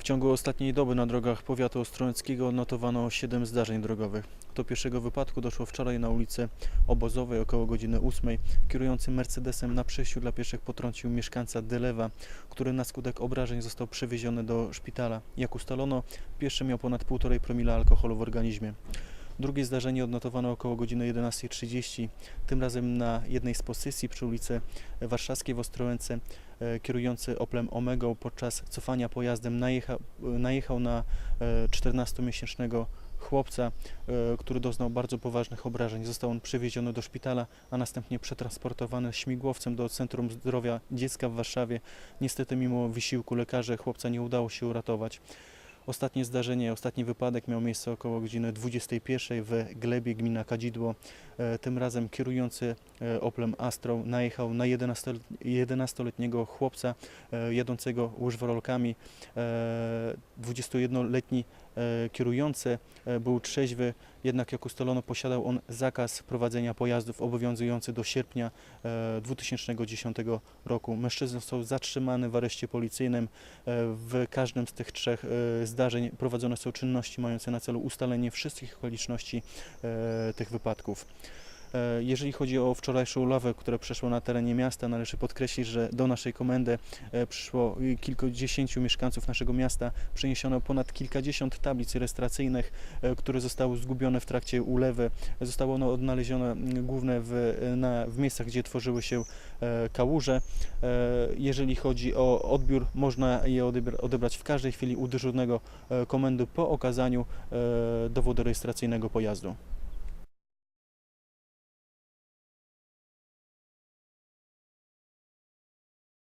W ciągu ostatniej doby na drogach powiatu ostrołęckiego odnotowano 7 zdarzeń drogowych. Do pierwszego wypadku doszło wczoraj na ulicy Obozowej około godziny 8. Kierujący Mercedesem na przejściu dla pieszych potrącił mieszkańca Dylewa, który na skutek obrażeń został przewieziony do szpitala. Jak ustalono, pieszy miał ponad 1,5 promila alkoholu w organizmie. Drugie zdarzenie odnotowano około godziny 11.30, tym razem na jednej z posesji przy ulicy Warszawskiej w Ostrołęce. E, Kierujący Oplem Omegą podczas cofania pojazdem najechał, najechał na e, 14-miesięcznego chłopca, e, który doznał bardzo poważnych obrażeń. Został on przewieziony do szpitala, a następnie przetransportowany śmigłowcem do Centrum Zdrowia Dziecka w Warszawie. Niestety mimo wysiłku lekarzy chłopca nie udało się uratować. Ostatnie zdarzenie, ostatni wypadek miał miejsce około godziny 21 w Glebie, gmina Kadzidło. E, Tym razem kierujący e, Oplem Astrą najechał na 11 11-letniego chłopca e, jadącego łyżwolkami. E, 21-letni e, kierujący e, był trzeźwy, jednak jak ustalono posiadał on zakaz prowadzenia pojazdów obowiązujący do sierpnia e, 2010 roku. Mężczyzna został zatrzymany w areszcie policyjnym. E, W każdym z tych trzech e, zdarzeń prowadzone są czynności mające na celu ustalenie wszystkich okoliczności e, tych wypadków. E, Jeżeli chodzi o wczorajszą lawę, która przeszła na terenie miasta, należy podkreślić, że do naszej komendy e, przyszło kilkudziesięciu mieszkańców naszego miasta. Przeniesiono ponad kilkadziesiąt tablic rejestracyjnych, e, które zostały zgubione w trakcie ulewy. Zostało ono odnalezione głównie w, na, w miejscach, gdzie tworzyły się kałuże. Jeżeli chodzi o odbiór, można je odebra- odebrać w każdej chwili u dyżurnego komendy po okazaniu dowodu rejestracyjnego pojazdu.